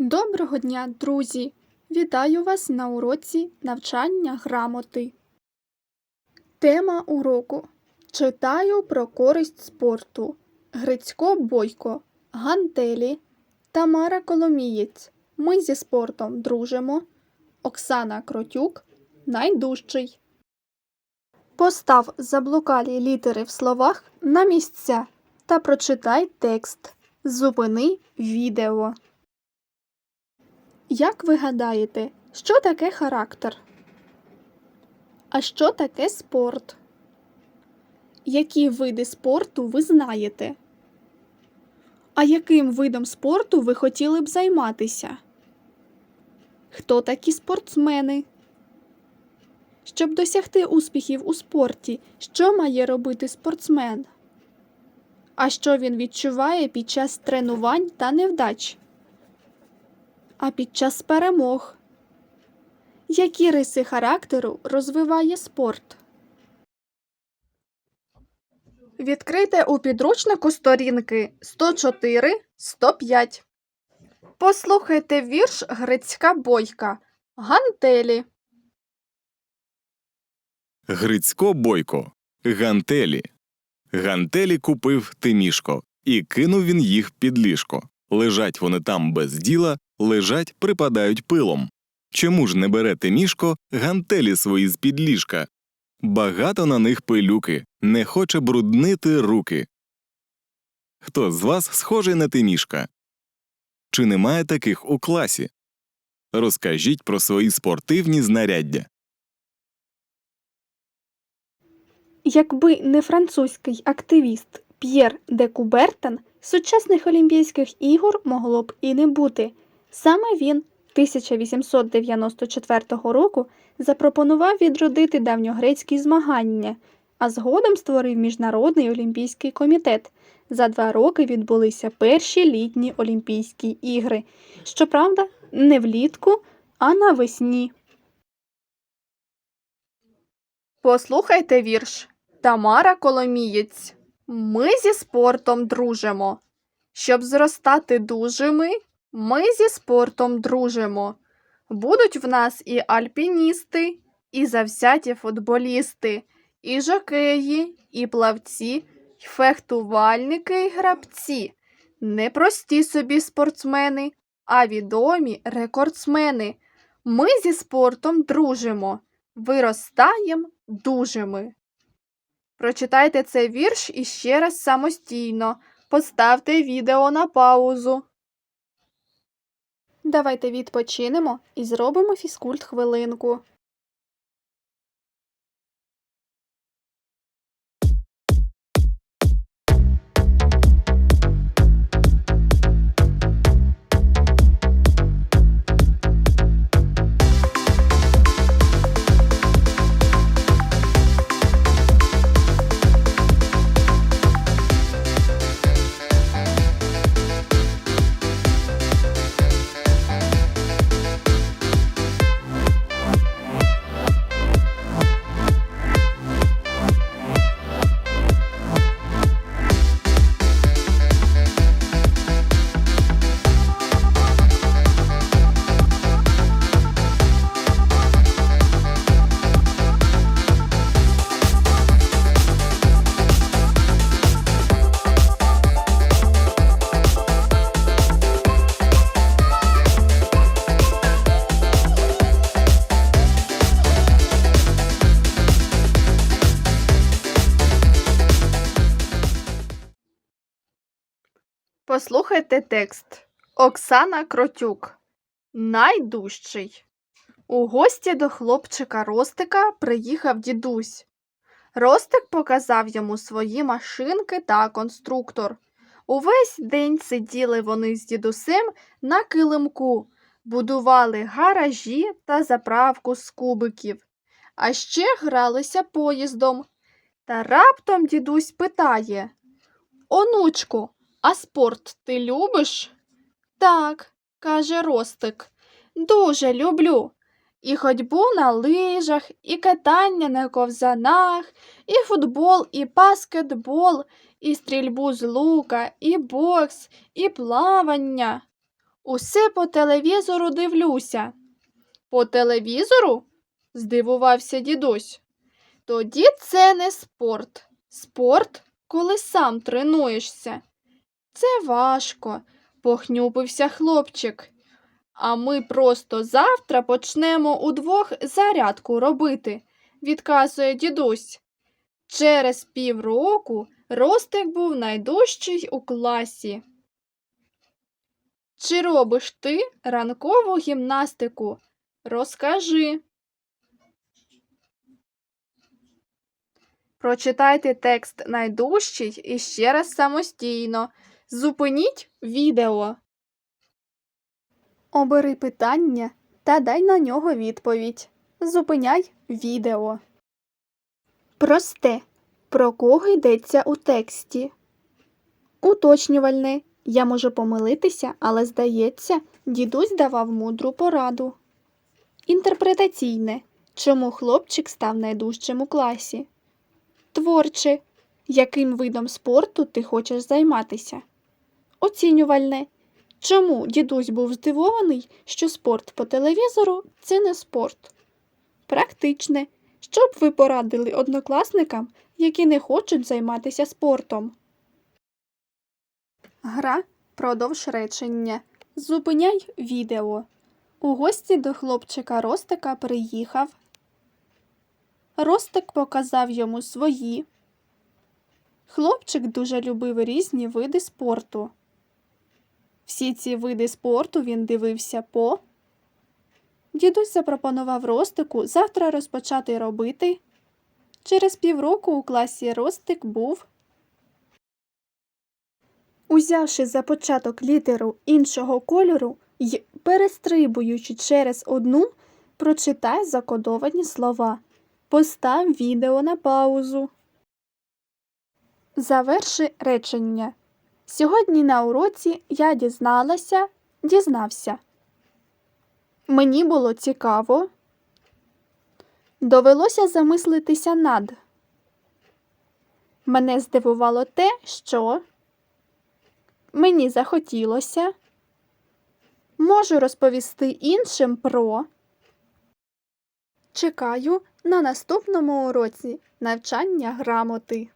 Доброго дня, друзі! Вітаю вас на уроці навчання грамоти. Тема уроку Читаю про користь спорту. Грицько Бойко, Гантелі, Тамара Коломієць. Ми зі спортом дружимо. Оксана Кротюк. Найдужчий. Постав заблукалі літери в словах на місця та прочитай текст. Зупини відео. Як ви гадаєте, що таке характер? А що таке спорт? Які види спорту ви знаєте? А яким видом спорту ви хотіли б займатися? Хто такі спортсмени? Щоб досягти успіхів у спорті, що має робити спортсмен? А що він відчуває під час тренувань та невдач? А під час перемог. Які риси характеру розвиває спорт? Відкрийте у підручнику сторінки 104-105. Послухайте вірш Грицька Бойка. Гантелі. Грицько Бойко. Гантелі. Гантелі купив Тимішко, і кинув він їх під ліжко. Лежать вони там без діла, лежать, припадають пилом. Чому ж не бере Тимішко гантелі свої з-під ліжка? Багато на них пилюки, не хоче бруднити руки. Хто з вас схожий на Тимішка? Чи немає таких у класі? Розкажіть про свої спортивні знаряддя. Якби не французький активіст П'єр де Кубертен, сучасних Олімпійських ігор могло б і не бути. Саме він 1894 року запропонував відродити давньогрецькі змагання, а згодом створив Міжнародний олімпійський комітет. За два роки відбулися перші літні Олімпійські ігри. Щоправда, не влітку, а навесні. Послухайте вірш Тамара Коломієць. Ми зі спортом дружимо. Щоб зростати дужими, ми зі спортом дружимо. Будуть в нас і альпіністи, і завзяті футболісти, і жокеї, і плавці, і фехтувальники, і грабці. Не прості собі спортсмени, а відомі рекордсмени. Ми зі спортом дружимо, виростаєм дужими. Прочитайте цей вірш іще раз самостійно. Поставте відео на паузу. Давайте відпочинемо і зробимо фізкульт хвилинку. Послухайте текст. Оксана Кротюк. Найдужчий. У гості до хлопчика Ростика приїхав дідусь. Ростик показав йому свої машинки та конструктор. Увесь день сиділи вони з дідусем на килимку, будували гаражі та заправку з кубиків, а ще гралися поїздом. Та раптом дідусь питає Онучку, а спорт ти любиш? Так, каже Ростик. Дуже люблю. І ходьбу на лижах, і катання на ковзанах, і футбол, і баскетбол, і стрільбу з лука, і бокс, і плавання. Усе по телевізору дивлюся. По телевізору? здивувався дідусь. Тоді це не спорт. Спорт, коли сам тренуєшся. Це важко, похнюпився хлопчик. А ми просто завтра почнемо удвох зарядку робити, відказує дідусь. Через півроку Ростик був найдужчий у класі. Чи робиш ти ранкову гімнастику? Розкажи. Прочитайте текст найдужчий і ще раз самостійно. Зупиніть відео. Обери питання та дай на нього відповідь. Зупиняй відео. Просте. Про кого йдеться у тексті? Уточнювальне. Я можу помилитися, але здається, дідусь давав мудру пораду. Інтерпретаційне. Чому хлопчик став найдужчим у класі? Творче. Яким видом спорту ти хочеш займатися? Оцінювальне. Чому дідусь був здивований, що спорт по телевізору це не спорт? Практичне. Що б ви порадили однокласникам, які не хочуть займатися спортом? Гра продовж речення. Зупиняй відео. У гості до хлопчика Ростика приїхав. Ростик показав йому свої. Хлопчик дуже любив різні види спорту. Всі ці види спорту він дивився по. Дідусь запропонував Ростику завтра розпочати робити. Через півроку у класі Ростик був. Узявши за початок літеру іншого кольору й перестрибуючи через одну, прочитай закодовані слова. Постав відео на паузу. Заверши речення. Сьогодні на уроці я дізналася, дізнався. Мені було цікаво. Довелося замислитися над. Мене здивувало те, що мені захотілося. Можу розповісти іншим про. Чекаю на наступному уроці навчання грамоти.